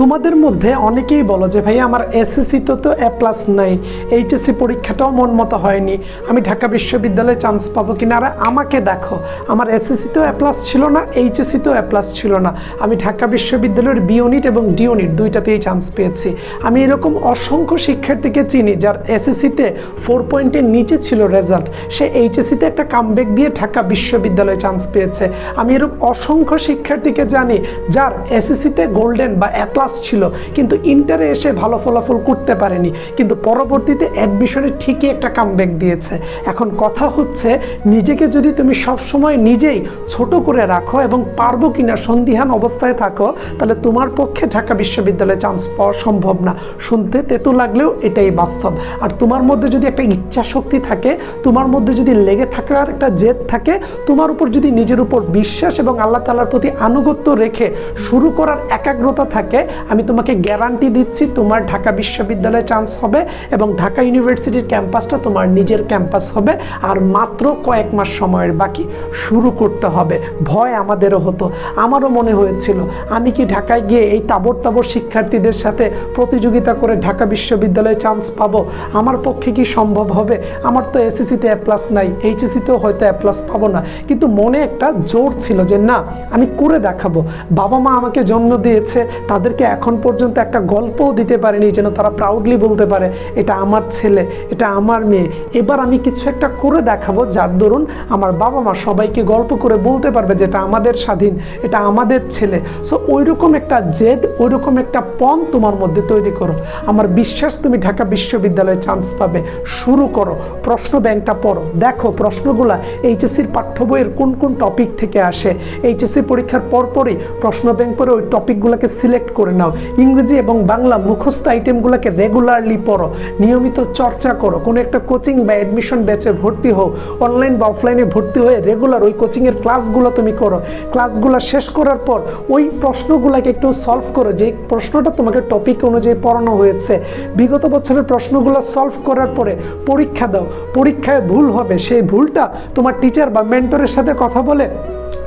তোমাদের মধ্যে অনেকেই বলো যে ভাই আমার এসএসসি তো তো এ প্লাস নাই। এইচএসসি পরীক্ষাটাও মন মতো হয়নি। আমি ঢাকা বিশ্ববিদ্যালয়ে চান্স পাবো কিনা? আর আমাকে দেখো, আমার এসএসসিতেও এ প্লাস ছিল না এইচএসসিতেও এ প্লাস ছিল না। আমি ঢাকা বিশ্ববিদ্যালয়ের বি ইউনিট এবং ডি ইউনিট দুইটাতেই চান্স পেয়েছি। আমি এরকম অসংখ্য শিক্ষার্থীকে চিনি যার এসএসসিতে ফোর পয়েন্টের নিচে ছিল রেজাল্ট সে এইচএসসিতে একটা কামব্যাক দিয়ে ঢাকা বিশ্ববিদ্যালয়ে চান্স পেয়েছে। আমি এরকম অসংখ্য শিক্ষার্থীকে জানি যার এসএসসিতে গোল্ডেন বা এ প্লাস ছিল, কিন্তু ইন্টারে এসে ভালো ফলাফল করতে পারেনি। কিন্তু পরবর্তীতে অ্যাডমিশনে ঠিকই একটা কামব্যাক দিয়েছে। এখন কথা হচ্ছে, নিজেকে যদি তুমি সবসময় নিজেই ছোট করে রাখো এবং পারব কিনা সন্দিহান অবস্থায় থাকো, তাহলে তোমার পক্ষে ঢাকা বিশ্ববিদ্যালয়ে চান্স পাওয়া সম্ভব না। শুনতে তেতো লাগলেও এটাই বাস্তব। আর তোমার মধ্যে যদি একটা ইচ্ছা শক্তি থাকে, তোমার মধ্যে যদি লেগে থাকার একটা জেদ থাকে, তোমার উপর যদি নিজের উপর বিশ্বাস এবং আল্লাহ তালার প্রতি আনুগত্য রেখে শুরু করার একাগ্রতা থাকে আমি তোমাকে গ্যারান্টি দিচ্ছি তোমার ঢাকা বিশ্ববিদ্যালয়ে চান্স হবে এবং ঢাকা ইউনিভার্সিটির ক্যাম্পাসটা তোমার নিজের ক্যাম্পাস হবে। আর মাত্র কয়েক মাস সময়ের বাকি শুরু করতে হবে। ভয় আমাদেরও হতো। আমারও মনে হয়েছিল, আমি কি ঢাকায় গিয়ে এই তাবর তাবর শিক্ষার্থীদের সাথে প্রতিযোগিতা করে ঢাকা বিশ্ববিদ্যালয়ে চান্স পাবো? আমার পক্ষে কি সম্ভব হবে? আমার তো এসএসসিতে এ প্লাস নাই। এইচএসসিতেও হয়তো এ প্লাস পাবো না। কিন্তু মনে একটা জোর ছিল যে, না, আমি করে দেখাবো। বাবা মা আমাকে জন্ম দিয়েছে, তাদেরকে এখন পর্যন্ত একটা গল্পও দিতে পারেনি যেন তারা প্রাউডলি বলতে পারে, এটা আমার ছেলে, এটা আমার মেয়ে। এবার আমি কিছু একটা করে দেখাবো, যার দরুন আমার বাবা মা সবাইকে গল্প করে বলতে পারবে যে এটা আমাদের স্বাধীন, এটা আমাদের ছেলে। সো ওইরকম একটা জেদ, ওইরকম একটা পণ তোমার মধ্যে তৈরি করো। আমার বিশ্বাস, তুমি ঢাকা বিশ্ববিদ্যালয়ে চান্স পাবে। শুরু করো, প্রশ্ন ব্যাংকটা পড়ো। দেখো, প্রশ্নগুলা এইচএসসির পাঠ্য বইয়ের কোন কোন টপিক থেকে আসে? এইচএসসি পরীক্ষার পরপরই প্রশ্ন ব্যাংক পরে ওই টপিকগুলোকে সিলেক্ট করে নাও। ইংরেজি এবং বাংলা মুখস্থ আইটেমগুলোকে রেগুলারলি পড়ো, নিয়মিত চর্চা করো। কোনো একটা কোচিং বা অ্যাডমিশন ব্যাচে ভর্তি হও অনলাইন বা অফলাইনে ভর্তি হয়ে রেগুলার ওই কোচিংয়ের ক্লাসগুলো তুমি করো। ক্লাসগুলো শেষ করার পর ওই প্রশ্নগুলোকে একটু সলভ করো যে, প্রশ্নটা তোমাকে টপিক অনুযায়ী পড়ানো হয়েছে। বিগত বছরের প্রশ্নগুলো সলভ করার পরে পরীক্ষা দাও। পরীক্ষায় ভুল হবে। সেই ভুলটা তোমার টিচার বা মেন্টরের সাথে কথা বলে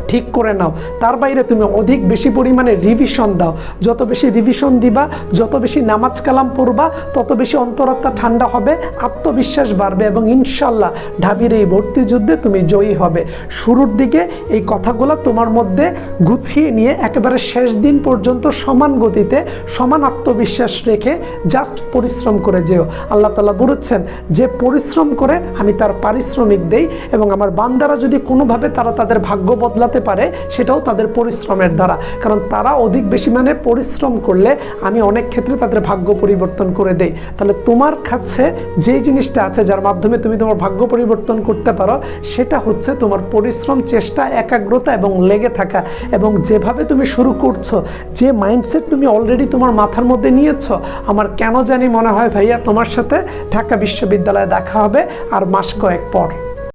ঠিক করে নাও। তার বাইরে তুমি অধিক বেশি পরিমাণে রিভিশন দাও। যত বেশি রিভিশন দিবা, যত বেশি নামাজ কালাম পড়বা, তত বেশি অন্তরাত্মা ঠান্ডা হবে, আত্মবিশ্বাস বাড়বে এবং ইনশাল্লাহ ঢাবির এই ভর্তি যুদ্ধে তুমি জয়ী হবে। শুরুর দিকে এই কথাগুলো তোমার মধ্যে গুছিয়ে নিয়ে একেবারে শেষ দিন পর্যন্ত সমান গতিতে, সমান আত্মবিশ্বাস রেখে জাস্ট পরিশ্রম করে যেও। আল্লাহ তালা বলেছেন, যে পরিশ্রম করে আমি তার পারিশ্রমিক দেই এবং আমার বান্দারা যদি কোনোভাবে তারা তাদের ভাগ্য বদলাতে পারে সেটাও তাদের পরিশ্রমের দ্বারা। কারণ তারা অধিক বেশি মানে পরিশ্রম করলে আমি অনেক ক্ষেত্রে তাদের ভাগ্য পরিবর্তন করে দেই। তাহলে তোমার কাছে যে জিনিসটা আছে যার মাধ্যমে তুমি তোমার ভাগ্য পরিবর্তন করতে পারো, সেটা হচ্ছে তোমার পরিশ্রম, চেষ্টা, একাগ্রতা এবং লেগে থাকা। এবং যেভাবে তুমি শুরু করছ, যে মাইন্ডসেট তুমি অলরেডি তোমার মাথার মধ্যে নিয়েছো, আমার কেন জানি মনে হয় ভাইয়া তোমার সাথে ঢাকা বিশ্ববিদ্যালয়ে দেখা হবে আর মাস কয়েক পর।